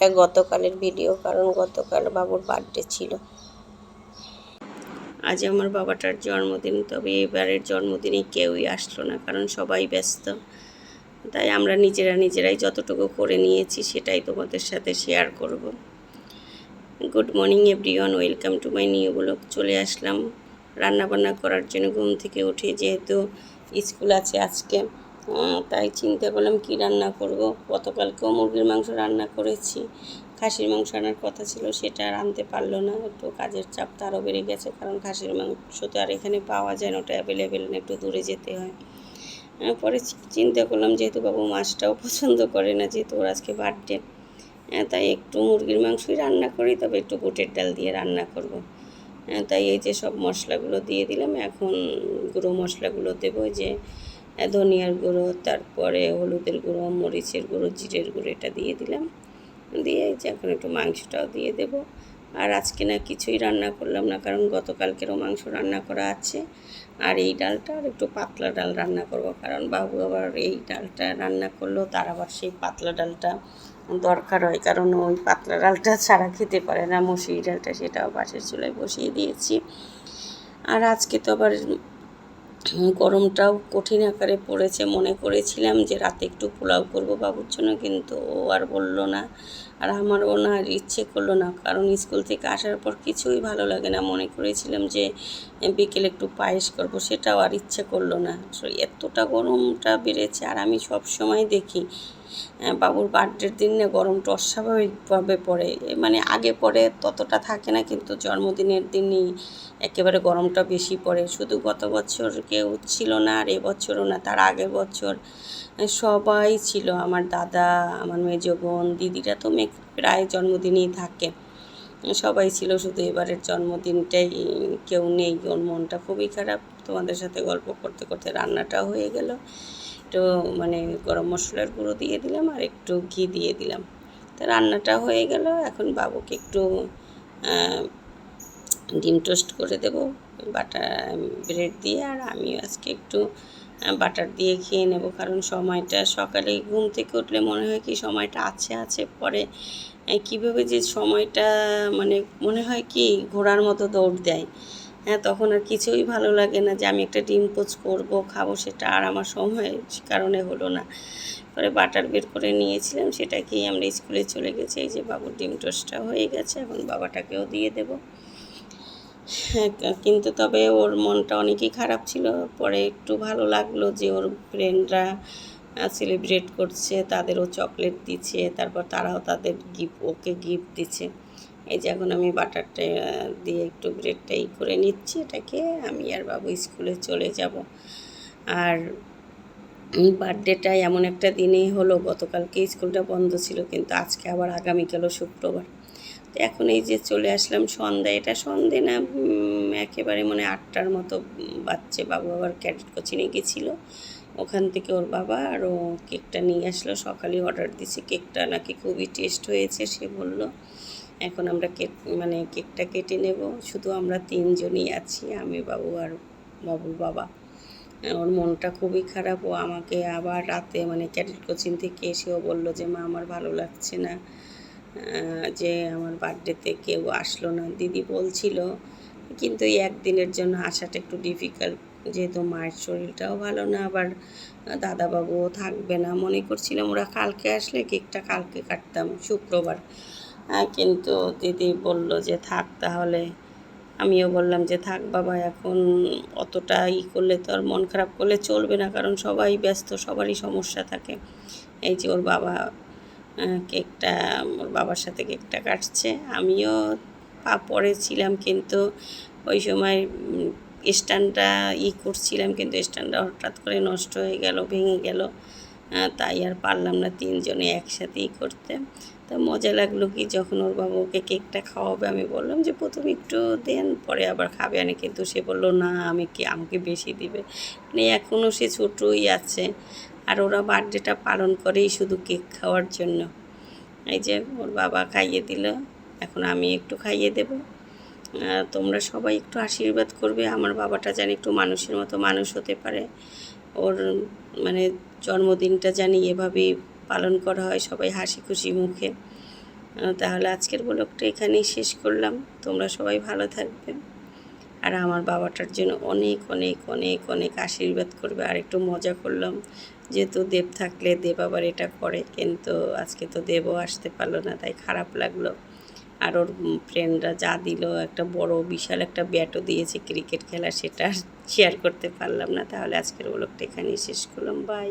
এটা গতকালের ভিডিও, কারণ গতকাল বাবুর বার্থডে ছিল। আজ আমার বাবাটার জন্মদিন, তবে এবারের জন্মদিনে কেউই আসলো না, কারণ সবাই ব্যস্ত। তাই আমরা নিজেরা নিজেরাই যতটুকু করে নিয়েছি, সেটাই তোমাদের সাথে শেয়ার করব। Good morning everyone welcome to my new blog চলে আসলাম রান্না বান্না করার জন্য। ঘুম থেকে উঠে যেহেতু স্কুল আছে আজকে তাই চিন্তা করলাম কি রান্না করব। গতকালকেও মুরগির মাংস রান্না করেছি। খাসির মাংস আনার কথা ছিল, সেটা আর আনতে পারল না। একটু কাজের চাপ তো আরও বেড়ে গেছে, কারণ খাসির মাংস তো আর এখানে পাওয়া যায় না, ওটা অ্যাভেলেবেল না, একটু দূরে যেতে হয়। পরে চিন্তা করলাম, যেহেতু বাবু মাছটাও পছন্দ করে না, যেহেতু ওর আজকে বার্থডে তাই একটু মুরগির মাংসই রান্না করি, তবে একটু বুটের ডাল দিয়ে রান্না করব। তাই এই যে সব মশলাগুলো দিয়ে দিলাম, এখন গুঁড়ো মশলাগুলো দেবো যে ধনিয়ার গুঁড়ো, তারপরে হলুদের গুঁড়ো, মরিচের গুঁড়ো, জিরের গুঁড়ো এটা দিয়ে দিলাম। দিয়ে যে এখন একটু মাংসটাও দিয়ে দেবো। আর আজকে না কিছুই রান্না করলাম না, কারণ গতকালকেরও মাংস রান্না করা আছে। আর এই ডালটা আর একটু পাতলা ডাল রান্না করব, কারণ বাবু আবার এই ডালটা রান্না করলেও তার আবার সেই পাতলা ডালটা দরকার হয়, কারণ ওই পাতলা ডালটা ছাড়া খেতে পারে না। মসুরি ডালটা সেটাও পাশের চুলায় বসিয়ে দিয়েছি। আর আজকে তো আবার গরমটাও কঠিন আকারে পড়েছে। মনে করেছিলাম যে রাতে একটু পোলাও করব বাবুর জন্য কিন্তু ও আর বলল না। আর আমারও না আর ইচ্ছে করল না, কারণ স্কুল থেকে আসার পর কিছুই ভালো লাগে না। মনে করেছিলাম যে বিকেলে একটু পায়েস করব, সেটাও আর ইচ্ছে করল না। এতটা গরমটা বেড়েছে আর আমি সব সময় দেখি বাবুর বার্থডের দিন না গরমটা অস্বাভাবিকভাবে পড়ে। মানে আগে পরে ততটা থাকে না, কিন্তু জন্মদিনের দিনই একেবারে গরমটা বেশি পড়ে। শুধু গত বছর কেউ ছিল না, আর এবছরও না, তার আগের বছর সবাই ছিল। আমার দাদা, আমার মেজ বোন, দিদিরা তো মে প্রায় জন্মদিনেই থাকে। সবাই ছিল, শুধু এবারের জন্মদিনটাই কেউ নেই। ওর মনটা খুবই খারাপ। তোমাদের সাথে গল্প করতে করতে রান্নাটাও হয়ে গেল। একটু মানে গরম মশলার গুঁড়ো দিয়ে দিলাম, আর একটু ঘি দিয়ে দিলাম। তো রান্নাটা হয়ে গেল। এখন বাবুকে একটু ডিম টোস্ট করে দেব। বাটার ব্রেড দিয়ে আর আমিও আজকে একটু বাটার দিয়ে খেয়ে নেব। কারণ সময়টা সকালে ঘুম থেকে উঠলে মনে হয় কি সময়টা আছে আছে পরে কীভাবে যে সময়টা মানে মনে হয় কি ঘোড়ার মতো দৌড় দেয়। হ্যাঁ তখন আর কিছুই ভালো লাগে না যে আমি একটা ডিম পোচ করব, খাব সেটা আর আমার সময় কারণে হলো না। পরে বাটার বের করে নিয়েছিলাম সেটা খেয়ে আমরা স্কুলে চলে গেছি। এই যে বাবুর ডিম টোস্টটা হয়ে গেছে, এখন বাবাটাকেও দিয়ে দেবো। কিন্তু তবে ওর মনটা অনেকই খারাপ ছিল। পরে একটু ভালো লাগল যে ওর ফ্রেন্ডরা সেলিব্রেট করছে, তাদেরও চকলেট দিচ্ছে, তারপর তারাও তাদের গিফট ওকে গিফট দিচ্ছে। এই যে এখন আমি বাটারটা দিয়ে একটু ব্রেডটা ই করে নিচ্ছি, এটাকে আমি আর বাবু স্কুলে চলে যাব। আর বার্থডেটা এমন একটা দিনেই হলো, গতকালকে স্কুলটা বন্ধ ছিল, কিন্তু আজকে আবার আগামীকালও শুক্রবার। তো এখন এই যে চলে আসলাম সন্ধ্যা এটা সন্ধে না একেবারে মানে আটটার মতো বাচ্চা বাবু আবার ক্যাডেট কোচিংয়ে গেছিল। ওখান থেকে ওর বাবা আর ও কেকটা নিয়ে আসলো। সকালে অর্ডার দিছে কেকটা, নাকি খুবই টেস্ট হয়েছে, সে বলল। এখন আমরা কেক মানে কেকটা কেটে নেব। শুধু আমরা তিনজনই আছি, আমি, বাবু আর বাবুর বাবা। ওর মনটা খুবই খারাপ। ও আমাকে আবার রাতে মানে ক্যাডেট কোচিং থেকে এসেও বলল যে, মা, আমার ভালো লাগছে না। যে আমার বার্থডেতে কেউ আসলো না। দিদি বলছিল, কিন্তু এই একদিনের জন্য আসাটা একটু ডিফিকাল্ট যেহেতু মায়ের শরীরটাও ভালো না, আবার দাদাবাবুও থাকবে না। মনে করছিলাম ওরা কালকে আসলে কেকটা কালকে কাটতাম, শুক্রবার। কিন্তু দিদি বলল যে, থাক তাহলে। আমিও বললাম যে, থাক বাবা, এখন অতটা ই করলে তো আর মন খারাপ করলে চলবে না, কারণ সবাই ব্যস্ত, সবারই সমস্যা থাকে। এই যে ওর বাবা কেকটা ওর বাবার সাথে কেকটা কাটছে। আমিও পা পড়েছিলাম কিন্তু ওই সময় স্ট্যান্ডটা ই করছিলাম কিন্তু স্ট্যান্ডটা হঠাৎ করে নষ্ট হয়ে গেল, ভেঙে গেল। তাই আর পারলাম না তিনজনে একসাথেই করতে। তো মজা লাগল কি যখন ওর বাবা ওকে কেকটা খাওয়াবে, আমি বললাম যে, প্রথমে একটু দেন, পরে আবার খাবে। আনে কিন্তু সে বলল, না, আমি কি, আমাকে বেশি দিবে। মানে এখনও সে ছোটোই আছে। আর ওরা বার্থডেটা পালন করেই শুধু কেক খাওয়ার জন্য। এই যে ওর বাবা খাইয়ে দিল, এখন আমি একটু খাইয়ে দেব। তোমরা সবাই একটু আশীর্বাদ করবে, আমার বাবাটা জানি একটু মানুষের মতো মানুষ হতে পারে। ওর মানে জন্মদিনটা জানি এভাবেই পালন করা হয় সবাই হাসি খুশি মুখে তাহলে আজকের ব্লগটা এখানেই শেষ করলাম। তোমরা সবাই ভালো থাকবে। আর আমার বাবাটার জন্য অনেক অনেক অনেক অনেক আশীর্বাদ করবে। আর একটু মজা করলাম যেহেতু দেব থাকলে দেব আবার এটা করে, কিন্তু আজকে তো দেবও আসতে পারল না, তাই খারাপ লাগল। আর ওর ফ্রেন্ডরা যা দিল, একটা বড় বিশাল একটা ব্যাটও দিয়েছে ক্রিকেট খেলা, সেটা শেয়ার করতে পারলাম না। তাহলে আজকের ব্লগটা এখানেই শেষ করলাম। বাই